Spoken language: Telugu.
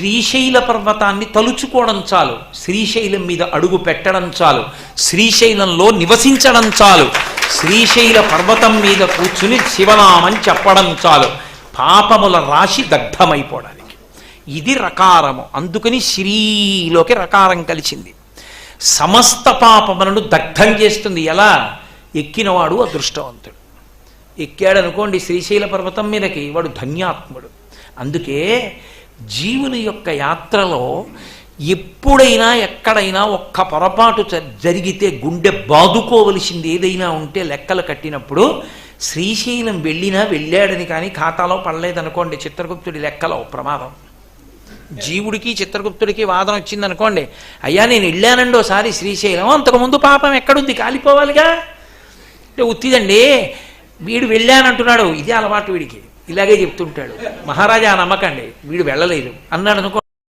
శ్రీశైల పర్వతాన్ని తలుచుకోవడం చాలు. శ్రీశైలం మీద అడుగు పెట్టడం చాలు. శ్రీశైలంలో నివసించడం చాలు. శ్రీశైల పర్వతం మీద కూర్చుని శివనామని చెప్పడం చాలు. పాపముల రాశి దగ్ధమైపోవడానికి. ఇది రకారము. అందుకని శ్రీలోకి రకారం కలిసింది. సమస్త పాపములను దగ్ధం చేస్తుంది. ఎలా? ఎక్కినవాడు అదృష్టవంతుడు. ఎక్కాడనుకోండి శ్రీశైల పర్వతం మీదకి. వాడు ధన్యాత్ముడు. అందుకే జీవుని యొక్క యాత్రలో ఎప్పుడైనా ఎక్కడైనా ఒక్క పొరపాటు జ- జరిగితే గుండె బాదుకోవలసింది ఏదైనా ఉంటే లెక్కలు కట్టినప్పుడు శ్రీశైలం వెళ్ళినా వెళ్ళాడని కానీ ఖాతాలో పడలేదనుకోండి చిత్రగుప్తుడి లెక్కలో ప్రమాదం. జీవుడికి చిత్రగుప్తుడికి వాదన వచ్చింది అనుకోండి అయ్యా నేను వెళ్ళానండి ఒకసారి శ్రీశైలం అంతకుముందు పాపం ఎక్కడుంది కాలిపోవాలిగా? అంటే ఉత్తిదండి వీడు వెళ్ళానంటున్నాడు ఇదే అలవాటు వీడికి. ఇలాగే చెప్తుంటాడు. మహారాజా నమ్మకండి వీడు వెళ్ళలేదు. అన్నాడు అనుకో